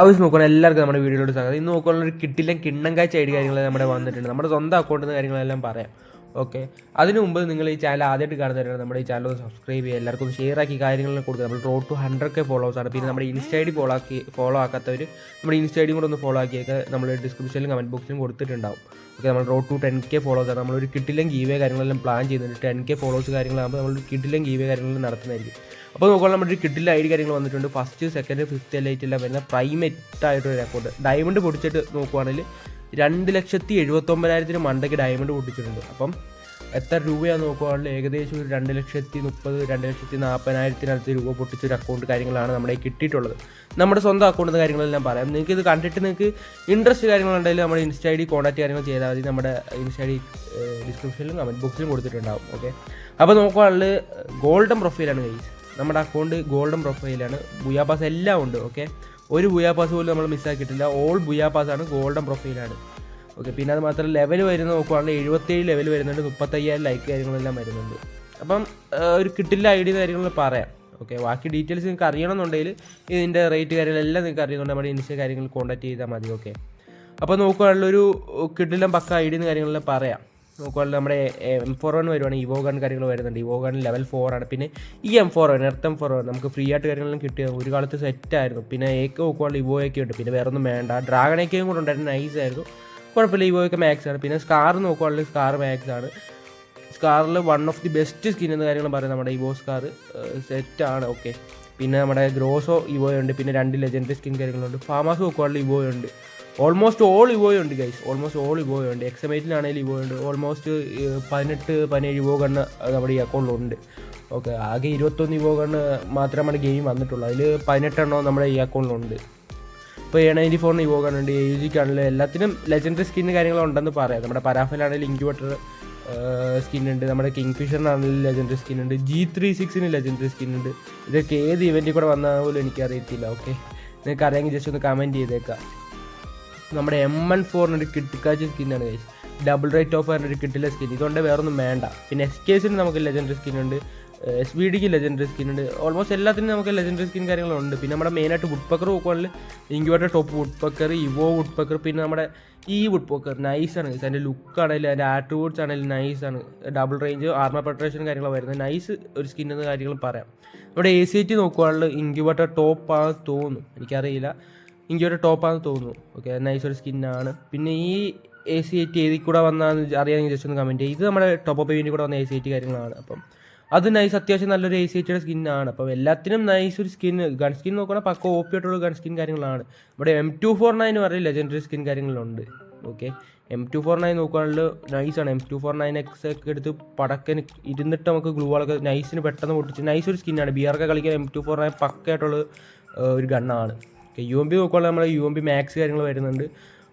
ആവശ്യം നോക്കണം എല്ലാവർക്കും നമ്മുടെ വീഡിയോയിലോട്ട് സ്വാഗതം. ഇന്ന് ഒരു കിട്ടില്ല കിണ്ണം കാഴ്ച ഐഡി കാര്യങ്ങൾ നമ്മുടെ വന്നിട്ടുണ്ട്. നമ്മുടെ സ്വന്തം അക്കൗണ്ടിൽ നിന്ന് കാര്യങ്ങളെല്ലാം പറയാം. ഓക്കെ. അതിനു മുമ്പ് നിങ്ങൾ ഈ ചാനൽ ആദ്യമായിട്ട് കാണുന്നവരാണ് നമ്മുടെ ഈ ചാനൽ സബ്സ്ക്രൈബ് ചെയ്യുക. എല്ലാവർക്കും ഷെയർ ആക്കി കാര്യങ്ങളെല്ലാം കൊടുക്കുക. നമ്മൾ road to hundred K followers ആണ്. പിന്നെ നമ്മുടെ ഇൻസ്റ്റ ഐ ഡി ഫോളോ ആക്കി ഫോളോ ആക്കാത്തവർ നമ്മുടെ ഇൻസ്റ്റ ഐ ഡി കൂടെ ഒന്ന് ഫോളോ ആക്കിയൊക്കെ. നമ്മൾ ഡിസ്ക്രിപ്ഷനിലും കമന്റ് ബോക്സിലും കൊടുത്തിട്ടുണ്ടാവും. ഓക്കെ നമ്മൾ road to ten K followers ആണ്. നമ്മളൊരു കിട്ടിലും ഗീവേ കാര്യങ്ങളെല്ലാം പ്ലാൻ ചെയ്യുന്നുണ്ട്. ടെൻ കെ ഫോളോവേഴ്സ് കാര്യങ്ങളാകുമ്പോൾ നമ്മൾ കിട്ടിലും ഗീവേ കാര്യങ്ങളെല്ലാം നടത്തുന്നതായിരിക്കും. അപ്പോൾ നോക്കുമ്പോൾ നമ്മുടെ ഒരു കിട്ടില്ല ഐ ഡി കാര്യങ്ങൾ വന്നിട്ടുണ്ട്. ഫസ്റ്റ് സെക്കൻഡ് ഫിഫ്ത്ത് എലൈറ്റ് എല്ലാം വരുന്ന പ്രൈമറ്റ് ആയിട്ടൊരു അക്കൗണ്ട് ഡയമണ്ട് പൊടിച്ചിട്ട് നോക്കുവാണെങ്കിൽ രണ്ട് ലക്ഷത്തി എഴുപത്തൊമ്പതിനായിരത്തിന് മണ്ടയ്ക്ക് ഡയമണ്ട് പൊട്ടിച്ചിട്ടുണ്ട്. അപ്പം എത്ര രൂപയാണെന്ന് നോക്കുകയാണെങ്കിൽ ഏകദേശം ഒരു രണ്ട് ലക്ഷത്തി മുപ്പത് രണ്ട് ലക്ഷത്തി നാൽപ്പതിനായിരത്തിനടുത്ത് രൂപ പൊട്ടിച്ചൊരു അക്കൗണ്ട് കാര്യങ്ങളാണ് നമ്മുടെ കിട്ടിയിട്ടുള്ളത്. നമ്മുടെ സ്വന്തം അക്കൗണ്ട് കാര്യങ്ങളെല്ലാം പറയാം. നിങ്ങൾക്ക് ഇത് കണ്ടിട്ട് നിങ്ങൾക്ക് ഇൻട്രസ്റ്റ് കാര്യങ്ങളുണ്ടെങ്കിൽ നമ്മുടെ ഇൻസ്റ്റ ഐ ഡി കോൺടാക്ട് കാര്യങ്ങൾ ചെയ്താൽ മതി. നമ്മുടെ ഇൻസ്റ്റ ഐ ഡി ഡിസ്ക്രിപ്ഷനിലും കമന്റ് ബോക്സിലും കൊടുത്തിട്ടുണ്ടാവും. ഓക്കെ അപ്പോൾ നോക്കുകയാണെങ്കിൽ ഗോൾഡൻ പ്രൊഫൈലാണ് കൈസ് നമ്മുടെ അക്കൗണ്ട് ഗോൾഡൻ പ്രൊഫൈലാണ് ബുയാബാസ് എല്ലാം ഉണ്ട്. ഓക്കെ ഒരു ബുയാ പാസ് പോലും നമ്മൾ മിസ്സാക്കിയിട്ടില്ല ഓൾ ബുയാ ആണ് ഗോൾഡൻ പ്രൊഫൈലാണ് ഓക്കെ പിന്നെ അത് മാത്രം ലെവൽ വരുന്ന നോക്കുവാണെങ്കിൽ എഴുപത്തേഴ് ലെവൽ വരുന്നുണ്ട് മുപ്പത്തയ്യായിരം ലൈക്ക് കാര്യങ്ങളെല്ലാം വരുന്നുണ്ട്. അപ്പം ഒരു കിട്ടില്ല ഐ ഡി കാര്യങ്ങൾ പറയാം. ഓക്കെ ബാക്കി ഡീറ്റെയിൽസ് നിങ്ങൾക്ക് അറിയണമെന്നുണ്ടെങ്കിൽ ഇതിന്റെ റേറ്റ് കാര്യങ്ങളെല്ലാം നിങ്ങൾക്ക് അറിയുന്നുണ്ട് നമ്മുടെ ഇൻസ്റ്റ കാര്യങ്ങൾ കോൺടാക്ട് ചെയ്താൽ മതി ഓക്കെ അപ്പോൾ നോക്കുകയാണെങ്കിൽ ഒരു കിട്ടില്ല പക്ക ഐ ഡി കാര്യങ്ങളെല്ലാം പറയാം. നോക്കുവാണെങ്കിൽ നമ്മുടെ എം ഫോർ വൺ വരുവാണെങ്കിൽ ഇവോ ഗൺ കാര്യങ്ങൾ വരുന്നുണ്ട്. ഇവോ ഗൺ ലെവൽ ഫോർ ആണ്. പിന്നെ ഈ M four one earth M four one നമുക്ക് ഫ്രീ ആയിട്ട് കാര്യങ്ങളെല്ലാം കിട്ടിയ ഒരു കാലത്ത് സെറ്റ് ആയിരുന്നു. പിന്നെ ഏക്ക് നോക്കുവാണെങ്കിൽ ഇവോ ഒക്കെ ഉണ്ട്. പിന്നെ വേറൊന്നും വേണ്ട. ഡ്രാഗൺ ഏക്കയും കൂടെ ഉണ്ടായിരുന്നു. നൈസ് ആയിരുന്നു. കുഴപ്പമില്ല ഇവോ ഒക്കെ മാക്സ് ആണ്. പിന്നെ സ്കാർ നോക്കുവാണെങ്കിൽ സ്കാർ മാക്സ് ആണ്. സ്കാറിൽ one of the best skin എന്ന കാര്യങ്ങൾ പറയുന്നത് നമ്മുടെ ഇവോ സ്കാർ സെറ്റ് ആണ്. ഓക്കെ പിന്നെ നമ്മുടെ ഗ്രോസോ ഇവോ ഉണ്ട് പിന്നെ രണ്ട് ലെജൻഡറി സ്കിൻ കാര്യങ്ങളുണ്ട്. ഫാമാസ് നോക്കുവാണെങ്കിൽ ഇവോ ഉണ്ട് ഓൾമോസ്റ്റ് ഓൾ ഇവോ ഉണ്ട് ഗൈസ് ഓൾമോസ്റ്റ് ഓൾ ഇവോ ഉണ്ട്. എക്സമേറ്റിലാണെങ്കിലും ഇവോ ഉണ്ട്. ഓൾമോസ്റ്റ് പതിനെട്ട് പതിനേഴ് ഇവോ കണ്ണ് നമ്മുടെ ഈ അക്കൗണ്ടിലുണ്ട് ഓക്കെ ആകെ ഇരുപത്തൊന്ന് ഇവോ കണ്ണ് മാത്രമാണ് ഗെയിം വന്നിട്ടുള്ളൂ. അതിൽ പതിനെട്ടെണ്ണം നമ്മുടെ ഈ അക്കൗണ്ടിലുണ്ട് ഇപ്പോൾ എ നയന്റി ഫോറിന് ഇവോ കണ്ണുണ്ട് എ യു ജിക്കാണെങ്കിലും എല്ലാത്തിനും ലെജൻഡറി സ്കിൻ കാര്യങ്ങളുണ്ടെന്ന് പറയാം. നമ്മുടെ പരാഫലാണെങ്കിലും ഇൻക്യുബേറ്റർ സ്കിൻ ഉണ്ട്. നമ്മുടെ കിങ് ഫിഷറിനാണെങ്കിലും ലെജൻഡറി സ്കിൻ ഉണ്ട് ജി ത്രീ സിക്സിന് ലെജൻഡറി സ്കിൻ ഉണ്ട്. ഇതൊക്കെ ഏത് ഇവന്റിൽ കൂടെ വന്നാൽ പോലും എനിക്കറിയത്തില്ല ഓക്കെ നിങ്ങൾക്ക് അറിയാമെങ്കിൽ ജസ്റ്റ് ഒന്ന് കമന്റ് ചെയ്തേക്കാം. നമ്മുടെ എം എൻ ഫോറിന് ഒരു കിട്ടിക്കാച്ച സ്കിന്നാണ് ഗൈസ് ഡബിൾ റേറ്റ് ഓഫ് ഒരു കിട്ടില്ല സ്കിൻ ഇതുകൊണ്ട് വേറൊന്നും വേണ്ട. പിന്നെ എസ് കേസിന് നമുക്ക് ലെജൻഡറി സ്കിൻ ഉണ്ട്. എസ് ബി ഡിക്ക് ലെജൻഡറി സ്കിൻ ഉണ്ട്. ഓൾമോസ്റ്റ് എല്ലാത്തിനും നമുക്ക് ലെജൻഡറി സ്കിൻ കാര്യങ്ങളുണ്ട്. പിന്നെ നമ്മുടെ മെയിനായിട്ട് വുഡ് പക്കർ നോക്കുവാണെങ്കിൽ incubator top woodpecker evo woodpecker പിന്നെ നമ്മുടെ ഈ വുഡ്പക്കർ നൈസാണ് അതിന്റെ ലുക്ക് ആണെങ്കിലും അതിന്റെ ആട്രിബ്യൂട്ട്സ് ആണെങ്കിലും നൈസാണ് ഡബിൾ റേഞ്ച് ആർമ പെട്രേഷൻ കാര്യങ്ങൾ വരുന്നത്. നൈസ് ഒരു സ്കിൻ എന്ന കാര്യങ്ങൾ പറയാം. ഇവിടെ എ സി ടി നോക്കുവാണെങ്കിൽ ഇൻക്യുബേറ്റർ ടോപ്പ് ആണെന്ന് തോന്നുന്നു. എനിക്കറിയില്ല. ഇഞ്ചിയുടെ ടോപ്പാണെന്ന് തോന്നുന്നു. ഓക്കെ നൈസ് ഒരു സ്കിന്നാണ് പിന്നെ ഈ എ സി ടി ഏതിൽ കൂടെ വന്നാന്ന് അറിയാമെങ്കിൽ ജസ്റ്റ് ഒന്ന് കമന്റ് ചെയ്യും. ഇത് നമ്മുടെ ടോപ്പ് അപ്പ് കൂടെ വന്ന എ സി ടി കാര്യങ്ങളാണ്. അപ്പം അത് നൈസ് അത്യാവശ്യം നല്ലൊരു എ സി ടിയുടെ സ്കിന്നാണ് അപ്പം എല്ലാത്തിനും നൈസ് ഒരു സ്കിൻ ഗൺ സ്കിൻ നോക്കുകയാണെങ്കിൽ പക്ക ഓപ്പി ആയിട്ടുള്ള ഗൺ സ്കിൻ കാര്യങ്ങളാണ്. ഇവിടെ എം ടു ഫോർ നയൻ പറയും ലെജൻഡറി സ്കിൻ കാര്യങ്ങളുണ്ട്. Okay M two four nine നോക്കുകയാണെങ്കിൽ നൈസാണ് M two four nine X ഒക്കെ എടുത്ത് പടക്കന് ഇരുന്നിട്ട് നമുക്ക് ഗ്ലൂവാളൊക്കെ നൈസിന് പെട്ടെന്ന് പൊട്ടിച്ച് നൈസ് ഒരു സ്കിന്നാണ് ബി ഒക്കെ കളിക്കാൻ എം ടു ഫോർ നയൻ പക്കയായിട്ടുള്ള ഒരു ഗണ്ണാണ് യു എം ബി നോക്കുവാണെങ്കിൽ നമ്മുടെ യു എം ബി മാക്സ് കാര്യങ്ങൾ വരുന്നുണ്ട്.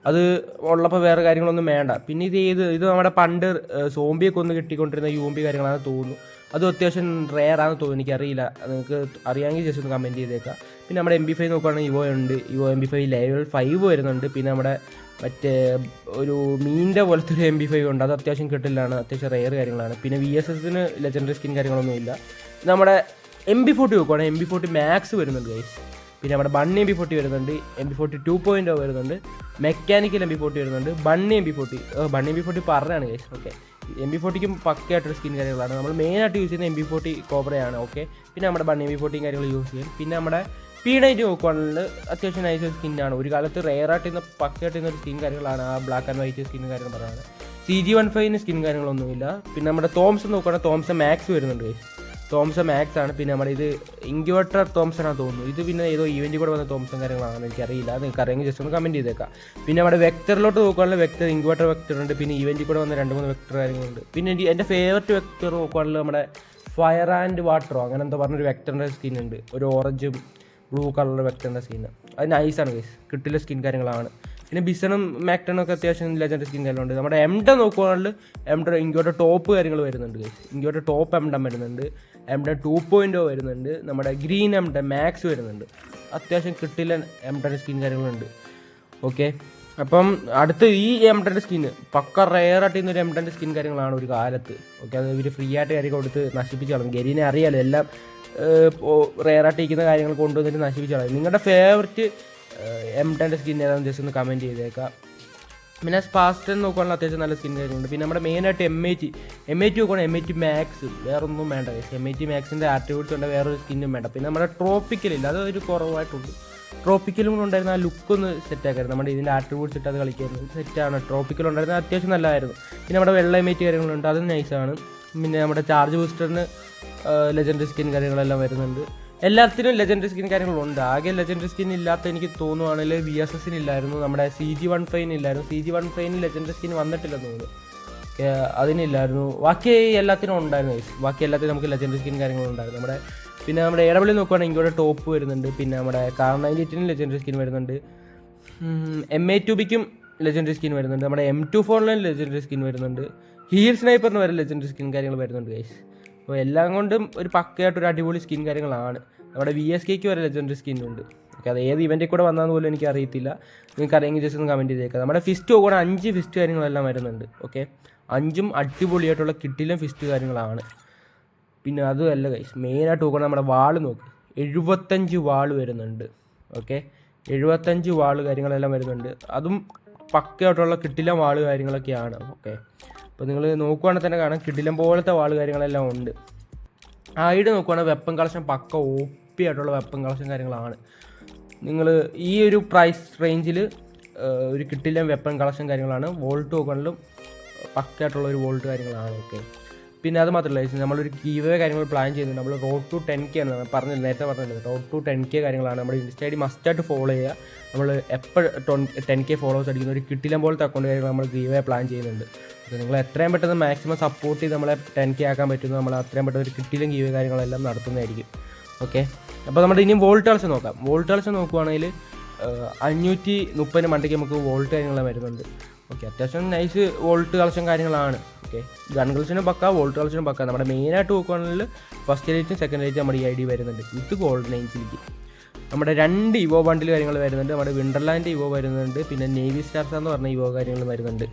അത് ഉള്ളപ്പോൾ വേറെ കാര്യങ്ങളൊന്നും വേണ്ട. പിന്നെ ഇത് ഏത് ഇത് നമ്മുടെ പണ്ട് സോംബിയൊക്കെ ഒന്ന് കിട്ടിക്കൊണ്ടിരുന്ന യു എം ബി കാര്യങ്ങളാണെന്ന് തോന്നുന്നു. അതും അത്യാവശ്യം റെയർ ആണെന്ന് തോന്നുന്നു. എനിക്കറിയില്ല. നിങ്ങൾക്ക് അറിയാമെങ്കിൽ ജസ്റ്റ് ഒന്ന് കമന്റ് ചെയ്തേക്കാം. പിന്നെ നമ്മുടെ എം ബി ഫൈവ് നോക്കുകയാണെങ്കിൽ ഇവോ ഉണ്ട്. Evo M B five level five വരുന്നുണ്ട്. പിന്നെ നമ്മുടെ മറ്റേ ഒരു മീന്റെ പോലത്തെ ഒരു എം ബി ഫൈവ് ഉണ്ട്. അത് അത്യാവശ്യം കിട്ടില്ലാണ് അത്യാവശ്യം റെയർ കാര്യങ്ങളാണ്. പിന്നെ വി എസ് എസിന് ലെജൻഡറി സ്കിൻ കാര്യങ്ങളൊന്നും ഇല്ല നമ്മുടെ എം ബി ഫോർട്ടി നോക്കുവാണെങ്കിൽ എം ബി ഫോർട്ടി മാക്സ് വരുന്നുണ്ട് ഗൈസ് പിന്നെ നമ്മുടെ ബണ്ണി എം ബി ഫോർട്ടി വരുന്നുണ്ട്. M B forty two point വരുന്നുണ്ട്. മെക്കാനിക്കൽ എം ബി ഫോർട്ടി വരുന്നുണ്ട്. Bunny M B forty bunny M B forty പറഞ്ഞാണ് കേസ് ഓക്കെ എം ബി ഫോർട്ടിക്കും പക്കയായിട്ടൊരു സ്കിൻ കാര്യങ്ങളാണ്. നമ്മൾ മെയിനായിട്ട് യൂസ് ചെയ്യുന്ന എം ബി ഫോർട്ടി കോബ്രയാണ് ഓക്കെ പിന്നെ നമ്മുടെ ബണ്ണി എം ബി ഫോർട്ടിയും കാര്യങ്ങൾ യൂസ് ചെയ്യും. പിന്നെ നമ്മുടെ പി നൈറ്റ് നോക്കുവാണെങ്കിൽ അത്യാവശ്യം നൈസ് സ്കിന്നാണ് ഒരു കാലത്ത് റെയർ ആയിട്ട് ഇന്ന് പക്കയായിട്ട് ഇന്ന ഒരു സ്കിൻ കാര്യങ്ങളാണ്. ആ ബ്ലാക്ക് ആൻഡ് വൈറ്റ് സ്കിൻ കാര്യങ്ങൾ പറയുന്നത് സി ജി വൺ ഫൈവിന് സ്കിൻ കാര്യങ്ങളൊന്നുമില്ല. പിന്നെ നമ്മുടെ തോംസൺ നോക്കുകയാണെങ്കിൽ തോംസൺ മാക്സ് വരുന്നുണ്ട്. തോംസൺ മാക്സ് ആണ്. പിന്നെ നമ്മുടെ ഇത് ഇൻക്യുബേറ്റർ തോംസൺ ആണ് തോന്നുന്നു. ഇത് പിന്നെ ഏതോ ഈവന്റിൽ കൂടെ വന്ന തോംസൺ കാര്യങ്ങളാണെന്ന് എനിക്കറിയില്ല. നിങ്ങൾക്ക് അറിയാമെങ്കിൽ ജസ്റ്റ് ഒന്ന് കമന്റ് ചെയ്തേക്കാം. പിന്നെ നമ്മുടെ വെക്ടറിലോട്ട് നോക്കുകയാണെങ്കിൽ വെക്ടർ ഇൻക്യുബേറ്റർ വെക്ടർ ഉണ്ട്. പിന്നെ ഈവന്റിൽ കൂടെ വന്ന രണ്ട് മൂന്ന് വെക്ടർ കാര്യങ്ങളുണ്ട്. പിന്നെ എന്റെ ഫേവററ്റ് വെക്ടർ നോക്കുകയാണെങ്കിൽ നമ്മുടെ ഫയർ ആൻഡ് വാട്ടറോ അങ്ങനെ എന്തോ പറഞ്ഞൊരു വെക്ടറിന്റെ സ്കിൻ ഉണ്ട്. ഒരു ഓറഞ്ചും ബ്ലൂ കളർ വെക്ടറിന്റെ സ്കിൻ അത് നൈസാണ് ഗൈസ് കിട്ടില്ല സ്കിൻ കാര്യങ്ങളാണ്. പിന്നെ ബിസണും മാക്ടണും ഒക്കെ അത്യാവശ്യം ലെജൻഡ് സ്കിൻ കാര്യങ്ങളുണ്ട്. നമ്മുടെ എംഡ നോക്കുകയാണെങ്കിൽ എംഡ ഇങ്ങോട്ട് ടോപ്പ് കാര്യങ്ങൾ വരുന്നുണ്ട് ഗൈസ് ഇങ്ങോട്ട് ടോപ്പ് എംഡം വരുന്നുണ്ട്. എംഡ ടു പോയിന്റ് വരുന്നുണ്ട്. നമ്മുടെ ഗ്രീൻ എംഡ മാക്സ് വരുന്നുണ്ട്. അത്യാവശ്യം കിട്ടില്ല എംഡന്റെ സ്കിൻ കാര്യങ്ങളുണ്ട്. ഓക്കെ അപ്പം അടുത്ത് ഈ എംഡന്റെ സ്കിന്ന് പക്ക റയർ ആയിട്ട് ഇന്നൊരു എംഡന്റെ സ്കിൻ കാര്യങ്ങളാണ് ഒരു കാലത്ത്. ഓക്കെ അത് ഇവർ ഫ്രീ ആയിട്ട് കാര്യം കൊടുത്ത് നശിപ്പിച്ച് കളഞ്ഞു. ഗരീനെ അറിയാലോ എല്ലാം റയർ ആയിട്ട് ഇരിക്കുന്ന കാര്യങ്ങൾ കൊണ്ടുവന്നിട്ട് നശിപ്പിച്ച് കളയും നിങ്ങളുടെ ഫേവററ്റ് എം ടെന്റെ സ്കിൻ ഏതാണെന്ന് ജസ്റ്റ് ഒന്ന് കമന്റ് ചെയ്തേക്കാം. പിന്നെ ഫാസ്റ്റ് നോക്കുകയാണെങ്കിൽ അത്യാവശ്യം നല്ല സ്കിൻ കാര്യങ്ങളുണ്ട്. പിന്നെ നമ്മുടെ മെയിനായിട്ട് M I T M I T നോക്കുകയാണെങ്കിൽ എം ഐ ടി മാക്സ് വേറൊന്നും വേണ്ട എം ഐ ടി മാക്സിന്റെ ആട്രിബ്യൂട്ട്സ് ഉണ്ട് വേറൊരു സ്കിന്നും വേണ്ട. പിന്നെ നമ്മുടെ ട്രോപ്പിക്കലില്ല അത് ഒരു കുറവായിട്ടുണ്ട്. ട്രോപ്പിക്കലും കൂടെ ഉണ്ടായിരുന്ന ആ ലുക്ക് ഒന്ന് സെറ്റ് ആക്കായിരുന്നു. നമ്മുടെ ഇതിന്റെ ആട്രിബ്യൂട്ട്സ് ഇട്ട് അത് കളിക്കായിരുന്നു. സെറ്റാണ് ട്രോപ്പിക്കൽ ഉണ്ടായിരുന്ന അത്യാവശ്യം നല്ലതായിരുന്നു. പിന്നെ നമ്മുടെ വെള്ള എം ഐ ടി കാര്യങ്ങളുണ്ട് അതും നൈസാണ് പിന്നെ നമ്മുടെ ചാർജ് ബൂസ്റ്ററിന് ലെജൻഡറി സ്കിൻ കാര്യങ്ങളെല്ലാം വരുന്നുണ്ട്. എല്ലാത്തിനും ലെജൻഡറി സ്കിൻ കാര്യങ്ങളുണ്ട്. ആകെ ലെജൻഡറി സ്കിൻ ഇല്ലാത്ത എനിക്ക് തോന്നുവാണെങ്കിൽ വി എസ് എസിന് ഇല്ലായിരുന്നു. നമ്മുടെ സി ജി വൺ ഫൈൻ ഇല്ലായിരുന്നു. സി ജി വൺ ഫൈനിൽ ലെജൻഡറി സ്കിൻ വന്നിട്ടില്ലെന്ന് തോന്നുന്നു. അതിനില്ലായിരുന്നു. ബാക്കി എല്ലാത്തിനും ഉണ്ടായിരുന്നു. ബാക്കി എല്ലാത്തിനും നമുക്ക് ലെജൻഡറി സ്കിൻ കാര്യങ്ങളുണ്ടായിരുന്നു. നമ്മുടെ പിന്നെ നമ്മുടെ എ നോക്കുവാണെങ്കിൽ ഇവിടെ ടോപ്പ് വരുന്നുണ്ട്. പിന്നെ നമ്മുടെ കാർ നയന്റി എയ്റ്റിനും ലെജൻഡറി സ്കിൻ വരുന്നുണ്ട്. എം എ ടു ബിക്കും ലെജൻഡറി സ്കിൻ വരുന്നുണ്ട്. നമ്മുടെ എം ടു ഫോണിലും ലെജൻഡറി സ്കിൻ വരുന്നുണ്ട്. ഹീൽ സ്നൈപ്പറിന് വരെ ലെജൻഡറി സ്കിൻ കാര്യങ്ങൾ വരുന്നുണ്ട് ഗൈസ് അപ്പോൾ എല്ലാം കൊണ്ടും ഒരു പക്കയായിട്ട് ഒരു അടിപൊളി സ്കിൻ കാര്യങ്ങളാണ്. നമ്മുടെ വി എസ് കെക്ക് വരെ ലെജൻഡറി സ്കിൻ ഉണ്ട്. ഓക്കെ അത് ഏത് ഇവന്റിൽ കൂടെ വന്നതെന്ന് പോലും എനിക്ക് അറിയത്തില്ല. നിങ്ങൾക്ക് അറിയെങ്കിൽ ജസ്റ്റ് ഒന്ന് കമന്റ് ചെയ്തേക്കാം. നമ്മുടെ ഫിസ്റ്റ് കൂടെ അഞ്ച് ഫിസ്റ്റ് കാര്യങ്ങളെല്ലാം വരുന്നുണ്ട്. ഓക്കെ അഞ്ചും അടിപൊളിയായിട്ടുള്ള കിട്ടിലും ഫിസ്റ്റ് കാര്യങ്ങളാണ്. പിന്നെ അതുമല്ല കൈസ് മെയിനായിട്ട് നോക്കണം നമ്മുടെ വാൾ നോക്ക്. എഴുപത്തഞ്ച് വാൾ വരുന്നുണ്ട്. ഓക്കെ എഴുപത്തഞ്ച് വാൾ കാര്യങ്ങളെല്ലാം വരുന്നുണ്ട്. അതും പക്കയായിട്ടുള്ള കിട്ടിലും വാൾ കാര്യങ്ങളൊക്കെയാണ്. ഓക്കെ അപ്പോൾ നിങ്ങൾ നോക്കുവാണെങ്കിൽ തന്നെ കാണാം. കിടിലം പോലത്തെ വാൾ കാര്യങ്ങളെല്ലാം ഉണ്ട്. ആയിട്ട് നോക്കുവാണെങ്കിൽ വെപ്പൺ കളക്ഷൻ പക്ക ഓപ്പി ആയിട്ടുള്ള വെപ്പൺ കളക്ഷൻ കാര്യങ്ങളാണ്. നിങ്ങൾ ഈ ഒരു പ്രൈസ് റേഞ്ചിൽ ഒരു കിട്ടില്ല വെപ്പൺ കളക്ഷൻ കാര്യങ്ങളാണ്. വോൾട്ട് നോക്കുകയാണെങ്കിലും പക്കയായിട്ടുള്ള ഒരു വോൾട്ട് കാര്യങ്ങളാണ്. ഓക്കെ പിന്നെ അത് മാത്രമല്ല നമ്മളൊരു കീവേ കാര്യങ്ങൾ പ്ലാൻ ചെയ്യുന്നുണ്ട് നമ്മൾ റോഡ് ടു ടെൻ കെ ആണ്. പറഞ്ഞില്ല നേരത്തെ പറഞ്ഞില്ല റോഡ് ടു ടെൻ കെ കാര്യങ്ങളാണ്. നമ്മൾ ഇൻസ്റ്റ ഐ ഡി മസ്റ്റായിട്ട് ഫോളോ ചെയ്യുക. നമ്മൾ എപ്പോൾ ടെൻ കെ ഫോളോവേഴ്സ് അടിക്കുന്ന ഒരു കിട്ടിലം പോലത്തെ അക്കൗണ്ട് കാര്യങ്ങൾ നമ്മൾ ഗീവേ പ്ലാൻ ചെയ്യുന്നുണ്ട്. അപ്പോൾ നിങ്ങൾ എത്രയും പെട്ടെന്ന് മാക്സിമം സപ്പോർട്ട് ചെയ്ത് നമ്മളെ ടെൻ കെ ആക്കാൻ പറ്റുന്ന നമ്മൾ അത്രയും പെട്ടെന്ന് ഒരു കിട്ടിലും ഗീവേ കാര്യങ്ങളെല്ലാം നടത്തുന്നതായിരിക്കും. ഓക്കെ അപ്പോൾ നമ്മുടെ ഇനിയും വോൾട്ട് കളക്ഷൻ നോക്കാം. വോൾട്ട് കളക്ഷൻ നോക്കുവാണെങ്കിൽ അഞ്ഞൂറ്റി മുപ്പതിന് മണ്ടയ്ക്ക് നമുക്ക് വോൾട്ട് കാര്യങ്ങളെല്ലാം വരുന്നുണ്ട്. ഓക്കെ അത്യാവശ്യം നൈസ് വോൾട്ട് കളക്ഷൻ കാര്യങ്ങളാണ്. ഓക്കെ ഗൺ കളക്ഷനും പക്ക വോൾട്ട് കളക്ഷനും പക്ക. നമ്മുടെ മെയിനായിട്ട് നോക്കുകയാണെങ്കിൽ ഫസ്റ്റ് റേറ്റും സെക്കൻഡ് റേറ്റും നമ്മുടെ ഈ ഐ ഡി വരുന്നുണ്ട്. ഇത് ഗോൾഡ് നൈൻസിലേക്ക് നമ്മുടെ രണ്ട് ഇവോ ബണ്ടിൽ കാര്യങ്ങൾ വരുന്നുണ്ട്. നമ്മുടെ വിണ്ടർലാൻഡ് ഇവോ വരുന്നുണ്ട്. പിന്നെ നേവി സ്റ്റാർസ് എന്ന് പറഞ്ഞ ഇവോ കാര്യങ്ങൾ വരുന്നുണ്ട്.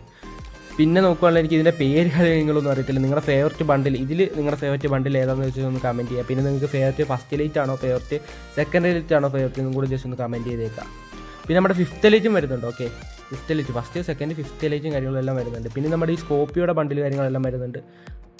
പിന്നെ നോക്കുകയാണെങ്കിൽ എനിക്ക് ഇതിന്റെ പേര് കാര്യങ്ങളൊന്നും അറിയത്തില്ല. നിങ്ങളുടെ ഫേവററ്റ് ബണ്ടിൽ ഇതിൽ നിങ്ങളുടെ ഫേവററ്റ് ബണ്ടിൽ ഏതാണെന്ന് വെച്ചാൽ ഒന്ന് കമന്റ് ചെയ്യുക പിന്നെ നിങ്ങൾക്ക് ഫേവററ്റ് ഫസ്റ്റ് ലൈറ്റ് ആണോ ഫേവററ്റ് സെക്കൻഡ് ലൈറ്റ് ആണോ ഫേവററ്റ് എന്നും കൂടി ജസ്റ്റ് ഒന്ന് കമന്റ് ചെയ്തേക്കാം. പിന്നെ നമ്മുടെ ഫിഫ്ത്ത് എലൈറ്റും വരുന്നുണ്ട് okay fifth elite first second fifth ലൈറ്റും കാര്യങ്ങളെല്ലാം വരുന്നുണ്ട്. പിന്നെ നമ്മുടെ ഈ സ്കോപ്പിയുടെ ബണ്ടിൽ കാര്യങ്ങളെല്ലാം വരുന്നുണ്ട്.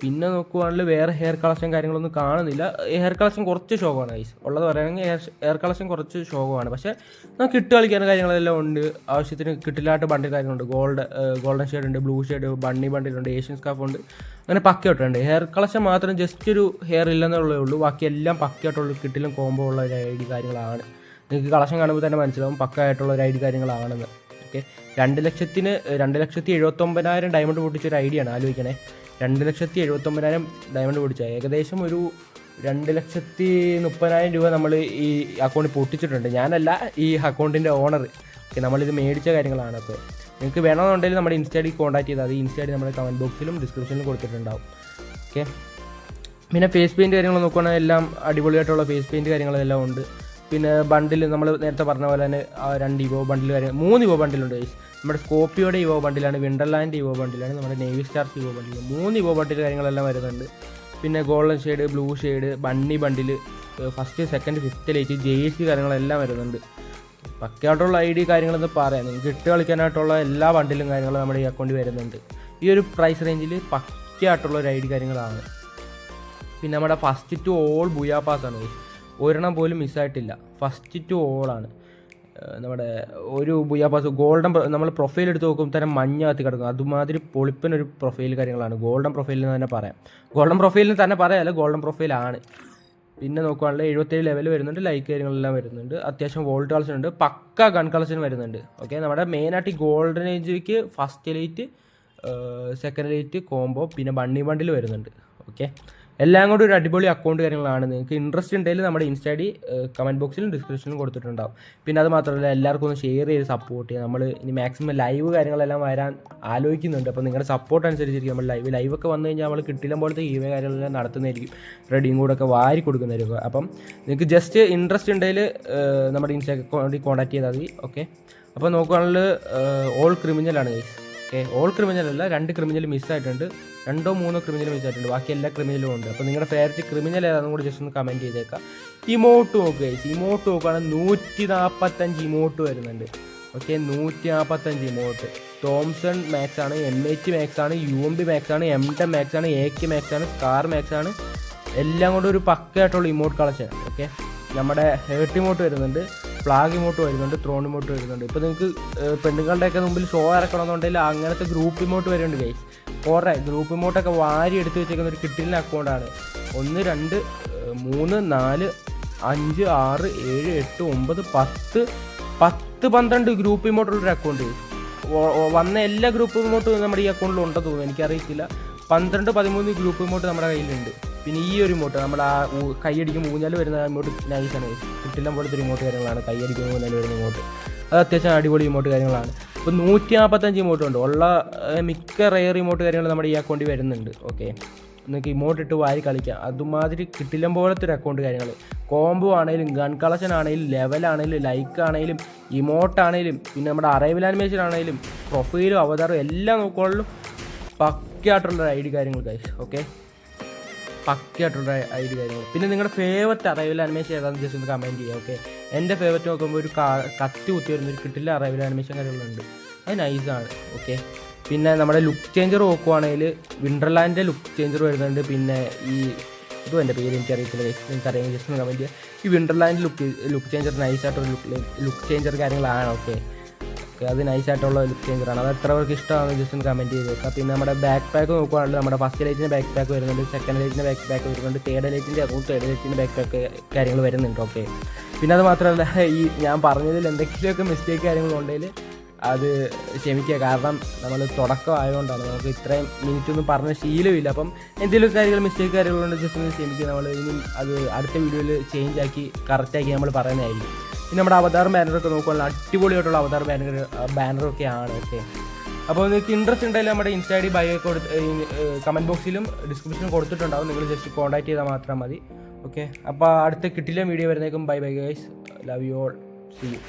പിന്നെ നോക്കുവാണെങ്കിൽ വേറെ ഹെയർ കളക്ഷൻ കാര്യങ്ങളൊന്നും കാണുന്നില്ല. ഹെയർ കളക്ഷൻ കുറച്ച് ശോകമാണ് ഐസ് ഉള്ളത് പറയുകയാണെങ്കിൽ ഹെയർ ഹെയർ കളക്ഷൻ കുറച്ച് ശോകമാണ്. പക്ഷേ നമുക്ക് ഇട്ട് കളിക്കാൻ കാര്യങ്ങളെല്ലാം ഉണ്ട്. ആവശ്യത്തിന് കിട്ടില്ലാത്ത ബണ്ടിൽ കാര്യങ്ങളുണ്ട്. ഗോൾഡ് ഗോൾഡൻ ഷെയ്ഡ് ഉണ്ട് ബ്ലൂ ഷെയ്ഡ് ബണ്ണി ബണ്ടിലുണ്ട് ഏഷ്യൻ സ്കാഫ് ഉണ്ട്. അങ്ങനെ പക്കയായിട്ടുണ്ട് ഹെയർ കളക്ഷൻ മാത്രം ജസ്റ്റ് ഒരു ഹെയർ ഇല്ലെന്നുള്ളേ ഉള്ളൂ ബാക്കി എല്ലാം കിട്ടിലും കോംബോ ഉള്ള ഒരു ഐ ഡി കാര്യങ്ങളാണ്. നിങ്ങൾക്ക് കളക്ഷൻ കാണുമ്പോൾ തന്നെ മനസ്സിലാവും പക്കയായിട്ടുള്ള ഒരു ഐ ഡി കാര്യങ്ങളാണെന്ന്. ഓക്കെ? രണ്ട് ലക്ഷത്തിന് രണ്ട് ലക്ഷത്തി എഴുപത്തൊമ്പതിനായിരം ഡയമണ്ട് പൊട്ടിച്ച ഒരു ഐഡിയാണ് ആലോചിക്കണേ. രണ്ട് ലക്ഷത്തി എഴുപത്തൊമ്പതിനായിരം ഡയമണ്ട് പൊട്ടിച്ച. ഏകദേശം ഒരു രണ്ട് ലക്ഷത്തി മുപ്പതിനായിരം രൂപ നമ്മൾ ഈ അക്കൗണ്ടിൽ പൊട്ടിച്ചിട്ടുണ്ട്. ഞാനല്ല ഈ അക്കൗണ്ടിന്റെ ഓണർ ഓക്കെ നമ്മളിത് മേടിച്ച കാര്യങ്ങളാണ് അപ്പോൾ. നിങ്ങൾക്ക് വേണമെന്നുണ്ടെങ്കിൽ നമ്മുടെ ഇൻസ്റ്റാ ഐ ഡി കോൺടാക്ട് ചെയ്താൽ മതി. ഇൻസ്റ്റാ നമ്മുടെ കമന്റ് ബോക്സിലും ഡിസ്ക്രിപ്ഷനിലും കൊടുത്തിട്ടുണ്ടാവും. ഓക്കെ? പിന്നെ ഫേസ് പെയിന്റ് കാര്യങ്ങൾ നോക്കുകയാണെങ്കിൽ എല്ലാം അടിപൊളിയായിട്ടുള്ള ഫേസ് പെയിന്റ് കാര്യങ്ങളെല്ലാം ഉണ്ട്. പിന്നെ ബണ്ടിൽ നമ്മൾ നേരത്തെ പറഞ്ഞ പോലെ തന്നെ രണ്ട് ഇവോ ബണ്ടിൽ വരെ മൂന്ന് ഇവോ ബണ്ടിലുണ്ട്. നമ്മുടെ സ്കോപ്പിയോടെ ഇവോ ബണ്ടിലാണ് വിണ്ടർലാൻഡ് ഇവോ ബണ്ടിലാണ് നമ്മുടെ നേവി സ്റ്റാർസ് ഇവോ ബണ്ടിൽ മൂന്ന് ഇവോ ബണ്ടിൽ കാര്യങ്ങളെല്ലാം വരുന്നുണ്ട്. പിന്നെ golden shade blue shade bunny bundle first second fifth light jersey കാര്യങ്ങളെല്ലാം വരുന്നുണ്ട്. പക്കയായിട്ടുള്ള ഐ ഡി കാര്യങ്ങളെന്ന് പറയാം. നിങ്ങൾക്ക് ഇട്ട് കളിക്കാനായിട്ടുള്ള എല്ലാ ബണ്ടിലും കാര്യങ്ങളും നമ്മുടെ ഈ അക്കൗണ്ടിൽ വരുന്നുണ്ട്. ഈ ഒരു പ്രൈസ് റേഞ്ചിൽ പക്കയായിട്ടുള്ള ഒരു ഐ ഡി കാര്യങ്ങളാണ്. പിന്നെ നമ്മുടെ first to all booyah pass ആണ്. ഒരെണ്ണം പോലും മിസ്സായിട്ടില്ല. ഫസ്റ്റ് ടു ഓളാണ് നമ്മുടെ ഒരു ബുയാപാസ് ഗോൾഡൻ നമ്മൾ പ്രൊഫൈൽ എടുത്ത് നോക്കുമ്പോൾ തന്നെ മഞ്ഞ കത്തി കിടക്കും അതുമാതിരി പൊളിപ്പനൊരു പ്രൊഫൈൽ കാര്യങ്ങളാണ്. ഗോൾഡൻ പ്രൊഫൈലിൽ തന്നെ പറയാം. ഗോൾഡൻ പ്രൊഫൈലിൽ തന്നെ പറയാമല്ല ഗോൾഡൻ പ്രൊഫൈലാണ് പിന്നെ നോക്കുകയാണെങ്കിൽ എഴുപത്തേഴ് ലെവൽ വരുന്നുണ്ട് ലൈക്ക് കാര്യങ്ങളെല്ലാം വരുന്നുണ്ട്. അത്യാവശ്യം വോൾട്ട് കളക്ഷൻ ഉണ്ട് പക്ക ഗൺ കളക്ഷൻ വരുന്നുണ്ട്. ഓക്കെ നമ്മുടെ മെയിനായിട്ട് ഈ golden ഏജിലേക്ക് first light second light combo പിന്നെ ബണ്ണി ബണ്ടിൽ വരുന്നുണ്ട്. ഓക്കെ എല്ലാം കൂടി ഒരു അടിപൊളി അക്കൗണ്ട് കാര്യങ്ങളാണ്. നിങ്ങൾക്ക് ഇൻട്രസ്റ്റ് ഉണ്ടെങ്കിൽ നമ്മുടെ ഇൻസ്റ്റാഡി കമന്റ് ബോക്സിലും ഡിസ്ക്രിപ്ഷനിലും കൊടുത്തിട്ടുണ്ടാവും. പിന്നെ അത് മാത്രമല്ല എല്ലാവർക്കും ഒന്ന് ഷെയർ ചെയ്ത് സപ്പോർട്ട് ചെയ്യുക. നമ്മൾ ഇനി മാക്സിമം ലൈവ് കാര്യങ്ങളെല്ലാം വരാൻ ആലോചിക്കുന്നുണ്ട്. അപ്പോൾ നിങ്ങളുടെ സപ്പോർട്ട് അനുസരിച്ചിരിക്കും. നമ്മൾ ലൈവ് ലൈവൊക്കെ വന്നു കഴിഞ്ഞാൽ നമ്മൾ കിട്ടില്ല പോലത്തെ ഈ കാര്യങ്ങളെല്ലാം നടത്തുന്നതായിരിക്കും. റെഡിയും കൂടെ ഒക്കെ വാരി കൊടുക്കുന്നതായിരിക്കും. അപ്പം നിങ്ങൾക്ക് ജസ്റ്റ് ഇൻട്രസ്റ്റ് ഉണ്ടെങ്കിൽ നമ്മുടെ ഇൻസ്റ്റാ അക്കൗണ്ടിൽ കോൺടാക്ട് ചെയ്താൽ മതി. ഓക്കെ അപ്പോൾ നോക്കുകയാണെങ്കിൽ ഓൾ ക്രിമിനലാണ് ഗൈസ് ഓൾ ക്രിമിനൽ അല്ല രണ്ട് ക്രിമിനൽ മിസ്സായിട്ടുണ്ട് രണ്ടോ മൂന്നോ ക്രിമിനൽ മിസ്സായിട്ടുണ്ട് ബാക്കി എല്ലാ ക്രിമിനലും ഉണ്ട്. അപ്പോൾ നിങ്ങളുടെ ഫേവറേറ്റ് ക്രിമിനൽ ഏതാണെന്ന് കൂടി ജസ്റ്റ് ഒന്ന് കമന്റ് ചെയ്തേക്കാം. ഇമോട്ട് നോക്കുക ഇമോട്ട് നോക്കുകയാണെങ്കിൽ നൂറ്റി നാൽപ്പത്തഞ്ച് ഇമോട്ട് വരുന്നുണ്ട്. ഓക്കെ നൂറ്റി നാൽപ്പത്തഞ്ച് ഇമോട്ട്. തോംസൺ മാക്സ് ആണ് എം എച്ച് മാക്സ് ആണ് യു എം ബി മാക്സ് ആണ് എം ടെ മാക്സ് ആണ് എ കെ മാക്സ് ആണ് സ്കാർ മാക്സ് ആണ്. എല്ലാം കൊണ്ടും ഒരു പക്കയായിട്ടുള്ള ഇമോട്ട് കളക്ഷൻ ഓക്കെ നമ്മുടെ ഹേർട്ട് ഇമോട്ട് വരുന്നുണ്ട്. ഫ്ലാഗ് ഇമോട്ട് വരുന്നുണ്ട് ത്രോൺ ഇമോട്ട് വരുന്നുണ്ട്. ഇപ്പോൾ നിങ്ങൾക്ക് പെണ്ണുങ്ങളുടെയൊക്കെ മുമ്പിൽ ഷോ ഇറക്കണമെന്നുണ്ടെങ്കിൽ അങ്ങനത്തെ ഗ്രൂപ്പ് ഇമോട്ട് വരുന്നുണ്ട് ഗൈസ് കുറേ ഗ്രൂപ്പ് ഇമോട്ടൊക്കെ വാരി എടുത്ത് വെച്ചേക്കുന്ന ഒരു കിട്ടിലിന് അക്കൗണ്ടാണ് ഒന്ന് രണ്ട് മൂന്ന് നാല് അഞ്ച് ആറ് ഏഴ് എട്ട് ഒമ്പത് പത്ത് പത്ത് പന്ത്രണ്ട് ഗ്രൂപ്പ് ഇമോട്ടുള്ളൊരു അക്കൗണ്ട് വന്ന എല്ലാ ഗ്രൂപ്പ് ഇമോട്ടും നമ്മുടെ ഈ അക്കൗണ്ടിൽ ഉണ്ടെന്ന് തോന്നുന്നു. എനിക്കറിയത്തില്ല. പന്ത്രണ്ട് പതിമൂന്ന് ഗ്രൂപ്പ് ഇമോട്ട് നമ്മുടെ കയ്യിലുണ്ട്. പിന്നെ ഈ ഒരു ഇമോട്ട് നമ്മൾ ആ കൈയടിക്കും ഊഞ്ഞാൽ വരുന്ന ഇമോട്ട് നൈസാണ് കിട്ടില്ല പോലത്തെ ഒരു മോട്ട് കാര്യങ്ങളാണ്. കൈയടിക്കും ഊഞ്ഞാൽ വരുന്ന ഇമോട്ട് അത് അത്യാവശ്യം അടിപൊളി ഇമോട്ട് കാര്യങ്ങളാണ്. ഇപ്പോൾ നൂറ്റി നാൽപ്പത്തഞ്ച് ഇമോട്ട് ഉണ്ട്. ഉള്ള മിക്ക റയർ ഇമോട്ട് കാര്യങ്ങൾ നമ്മുടെ ഈ അക്കൗണ്ടിൽ വരുന്നുണ്ട്. ഓക്കെ നിങ്ങൾക്ക് ഇമോട്ട് ഇട്ട് വാരി കളിക്കാം. അതുമാതിരി കിട്ടില്ല പോലത്തെ ഒരു അക്കൗണ്ട് കാര്യങ്ങൾ കോംബോ ആണെങ്കിലും ഗൺ കളക്ഷൻ ആണെങ്കിലും ലെവലാണെങ്കിലും ലൈക്ക് ആണെങ്കിലും ഇമോട്ട് ആണെങ്കിലും പിന്നെ നമ്മുടെ അറൈവൽ ആനിമേഷൻ ആണെങ്കിലും പ്രൊഫൈലും അവതാറും എല്ലാം നോക്കുവാണെങ്കിലും പക്കയായിട്ടുള്ള ഐ ഡി കാര്യങ്ങൾ ഗൈസ് ഓക്കെ പക്കയായിട്ടുള്ള ഐ ഡി കാര്യങ്ങൾ. പിന്നെ നിങ്ങളുടെ ഫേവററ്റ് അറൈവൽ ആനിമേഷൻ ഏതാണെന്ന് ജസ്റ്റ് ഒന്ന് കമന്റ് ചെയ്യുക ഓക്കെ എന്റെ ഫേവററ്റ് നോക്കുമ്പോൾ ഒരു കത്തി കുത്തി വരുന്ന ഒരു കിട്ടില്ല അറൈവൽ ആനിമേഷൻ കാര്യങ്ങളുണ്ട്. അത് നൈസാണ് ഓക്കെ പിന്നെ നമ്മുടെ ലുക്ക് ചേഞ്ചർ നോക്കുവാണെങ്കിൽ വിന്റർലാൻഡിന്റെ ലുക്ക് ചേഞ്ചർ വരുന്നുണ്ട്. പിന്നെ ഈ ഇതും എന്റെ പേര് എനിക്കറിയത്തില്ല അറിയാമെങ്കിൽ ജസ്റ്റ് ഒന്ന് കമന്റ് ചെയ്യുക ഈ വിന്റർലാൻഡ് ലുക്ക് ലുക്ക് ചേഞ്ചർ നൈസായിട്ടൊരു ലുക്ക് ലുക്ക് ചേഞ്ചർ കാര്യങ്ങളാണ് ഓക്കെ ഓക്കെ അത് നൈസായിട്ടുള്ള ലുക്ക് ചേഞ്ചറാണ് അത് എത്ര പേർക്ക് ഇഷ്ടമാണ് ജസ്റ്റ് ഒന്ന് കമന്റ് ചെയ്ത് നോക്കുക പിന്നെ നമ്മുടെ ബാക്ക് പാക്ക് നോക്കുകയാണെങ്കിൽ നമ്മുടെ ഫസ്റ്റ് ലൈറ്റിന്റെ ബാക്ക് പാക്ക് വരുന്നുണ്ട്. സെക്കൻഡ് ലൈറ്റിന്റെ ബാക്ക് പാക്ക് വരുന്നുണ്ട്. തേർഡ് ലൈറ്റിന്റെ അതും തേർഡ് ലൈറ്റിന്റെ ബാക്ക് പാക്ക് കാര്യങ്ങൾ വരുന്നുണ്ട്. ഓക്കെ പിന്നെ അത് മാത്രമല്ല ഈ ഞാൻ പറഞ്ഞതിൽ എന്തെങ്കിലുമൊക്കെ മിസ്റ്റേക്ക് കാര്യങ്ങളുണ്ടെങ്കിൽ അത് ക്ഷമിക്കുക. കാരണം നമ്മൾ തുടക്കം ആയതുകൊണ്ടാണ്. നമുക്ക് ഇത്രയും മിനിറ്റ് ഒന്നും പറഞ്ഞ ശീലമില്ല. അപ്പം എന്തെങ്കിലും കാര്യങ്ങൾ മിസ്റ്റേക്ക് കാര്യങ്ങളുണ്ട് ജസ്റ്റ് ഒന്ന് ക്ഷമിക്കുക. നമ്മൾ ഇനിയും അത് അടുത്ത വീഡിയോയിൽ ചേഞ്ച് ആക്കി കറക്റ്റാക്കി നമ്മൾ പറയുന്നതായിരിക്കും. പിന്നെ നമ്മുടെ അവതാർ ബാനറൊക്കെ നോക്കുകയാണെങ്കിൽ അടിപൊളിയായിട്ടുള്ള അവതാർ ബാനർ ബാനറൊക്കെ ആണ് ഓക്കെ അപ്പോൾ നിങ്ങൾക്ക് ഇൻട്രസ്റ്റ് ഉണ്ടെങ്കിൽ നമ്മുടെ ഇൻസ്റ്റാ ബയോ കൊടുത്ത് കമന്റ് ബോക്സിലും ഡിസ്ക്രിപ്ഷനിലും കൊടുത്തിട്ടുണ്ടാവും. നിങ്ങൾ ജസ്റ്റ് കോൺടാക്ട് ചെയ്താൽ മാത്രം മതി ഓക്കെ അപ്പോൾ അടുത്ത കിട്ടില്ല video വരുന്നേക്കും. Bye bye guys love you all see you